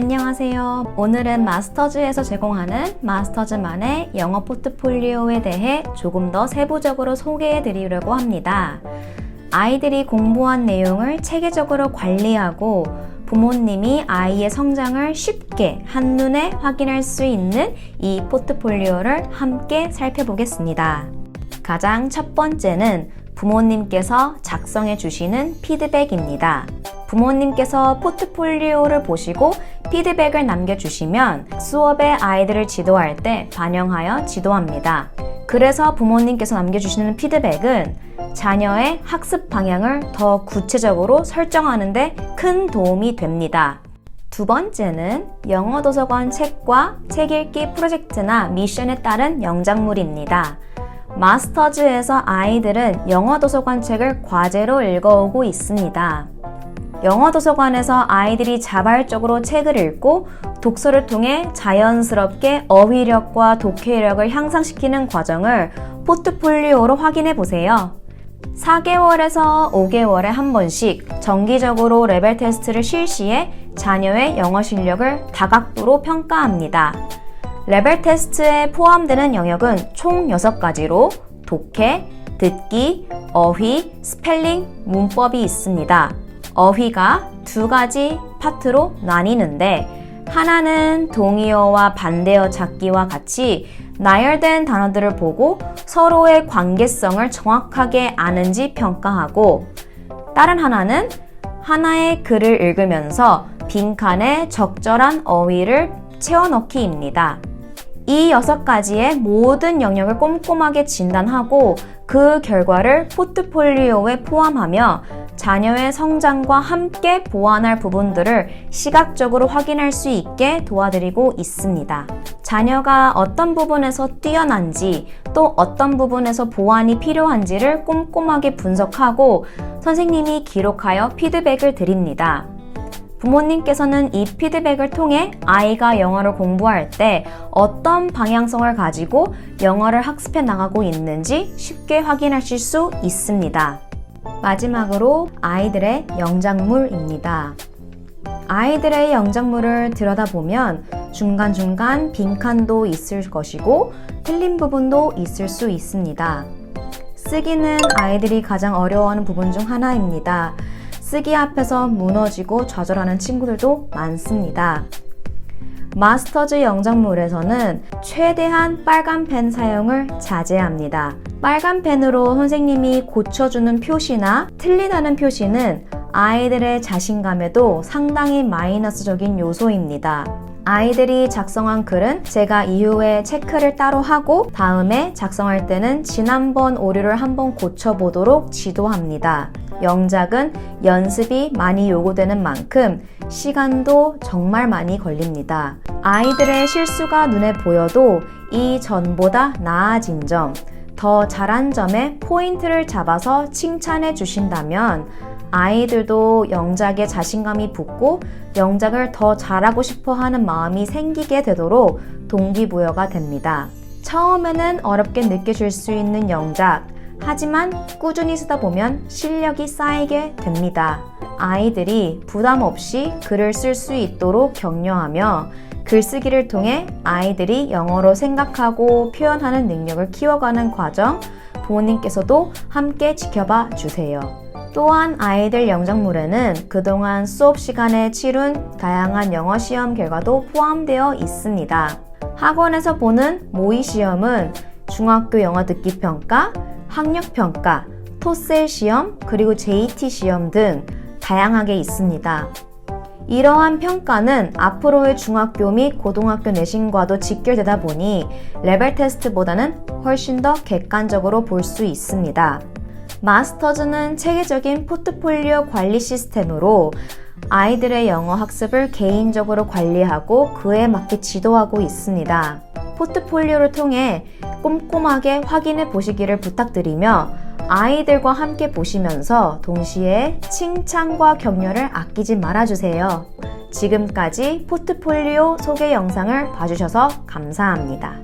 안녕하세요. 오늘은 마스터즈에서 제공하는 마스터즈만의 영어 포트폴리오에 대해 조금 더 세부적으로 소개해 드리려고 합니다. 아이들이 공부한 내용을 체계적으로 관리하고 부모님이 아이의 성장을 쉽게 한눈에 확인할 수 있는 이 포트폴리오를 함께 살펴보겠습니다. 가장 첫 번째는 부모님께서 작성해 주시는 피드백입니다. 부모님께서 포트폴리오를 보시고 피드백을 남겨주시면 수업에 아이들을 지도할 때 반영하여 지도합니다. 그래서 부모님께서 남겨주시는 피드백은 자녀의 학습 방향을 더 구체적으로 설정하는데 큰 도움이 됩니다. 두 번째는 영어 도서관 책과 책 읽기 프로젝트나 미션에 따른 영작물입니다. 마스터즈에서 아이들은 영어 도서관 책을 과제로 읽어오고 있습니다. 영어 도서관에서 아이들이 자발적으로 책을 읽고 독서를 통해 자연스럽게 어휘력과 독해력을 향상시키는 과정을 포트폴리오로 확인해 보세요. 4개월에서 5개월에 한 번씩 정기적으로 레벨 테스트를 실시해 자녀의 영어 실력을 다각도로 평가합니다. 레벨 테스트에 포함되는 영역은 총 6가지로 독해, 듣기, 어휘, 스펠링, 문법이 있습니다. 어휘가 두 가지 파트로 나뉘는데 하나는 동의어와 반대어 찾기와 같이 나열된 단어들을 보고 서로의 관계성을 정확하게 아는지 평가하고 다른 하나는 하나의 글을 읽으면서 빈칸에 적절한 어휘를 채워넣기입니다. 이 여섯 가지의 모든 영역을 꼼꼼하게 진단하고 그 결과를 포트폴리오에 포함하며 자녀의 성장과 함께 보완할 부분들을 시각적으로 확인할 수 있게 도와드리고 있습니다. 자녀가 어떤 부분에서 뛰어난지 또 어떤 부분에서 보완이 필요한지를 꼼꼼하게 분석하고 선생님이 기록하여 피드백을 드립니다. 부모님께서는 이 피드백을 통해 아이가 영어를 공부할 때 어떤 방향성을 가지고 영어를 학습해 나가고 있는지 쉽게 확인하실 수 있습니다. 마지막으로 아이들의 영작물입니다. 아이들의 영작물을 들여다보면 중간중간 빈칸도 있을 것이고 틀린 부분도 있을 수 있습니다. 쓰기는 아이들이 가장 어려워하는 부분 중 하나입니다. 쓰기 앞에서 무너지고 좌절하는 친구들도 많습니다. 마스터즈 영작물에서는 최대한 빨간 펜 사용을 자제합니다. 빨간 펜으로 선생님이 고쳐주는 표시나 틀리다는 표시는 아이들의 자신감에도 상당히 마이너스적인 요소입니다. 아이들이 작성한 글은 제가 이후에 체크를 따로 하고 다음에 작성할 때는 지난번 오류를 한번 고쳐보도록 지도합니다. 영작은 연습이 많이 요구되는 만큼 시간도 정말 많이 걸립니다. 아이들의 실수가 눈에 보여도 이 전보다 나아진 점, 더 잘한 점에 포인트를 잡아서 칭찬해 주신다면 아이들도 영작에 자신감이 붙고 영작을 더 잘하고 싶어 하는 마음이 생기게 되도록 동기부여가 됩니다. 처음에는 어렵게 느껴질 수 있는 영작, 하지만 꾸준히 쓰다 보면 실력이 쌓이게 됩니다. 아이들이 부담 없이 글을 쓸 수 있도록 격려하며 글쓰기를 통해 아이들이 영어로 생각하고 표현하는 능력을 키워가는 과정, 부모님께서도 함께 지켜봐 주세요. 또한 아이들 영작물에는 그동안 수업 시간에 치룬 다양한 영어 시험 결과도 포함되어 있습니다. 학원에서 보는 모의 시험은 중학교 영어 듣기 평가, 학력 평가, 토셀 시험, 그리고 JT 시험 등 다양하게 있습니다. 이러한 평가는 앞으로의 중학교 및 고등학교 내신과도 직결되다 보니 레벨 테스트보다는 훨씬 더 객관적으로 볼 수 있습니다. 마스터즈는 체계적인 포트폴리오 관리 시스템으로 아이들의 영어 학습을 개인적으로 관리하고 그에 맞게 지도하고 있습니다. 포트폴리오를 통해 꼼꼼하게 확인해 보시기를 부탁드리며 아이들과 함께 보시면서 동시에 칭찬과 격려를 아끼지 말아주세요. 지금까지 포트폴리오 소개 영상을 봐주셔서 감사합니다.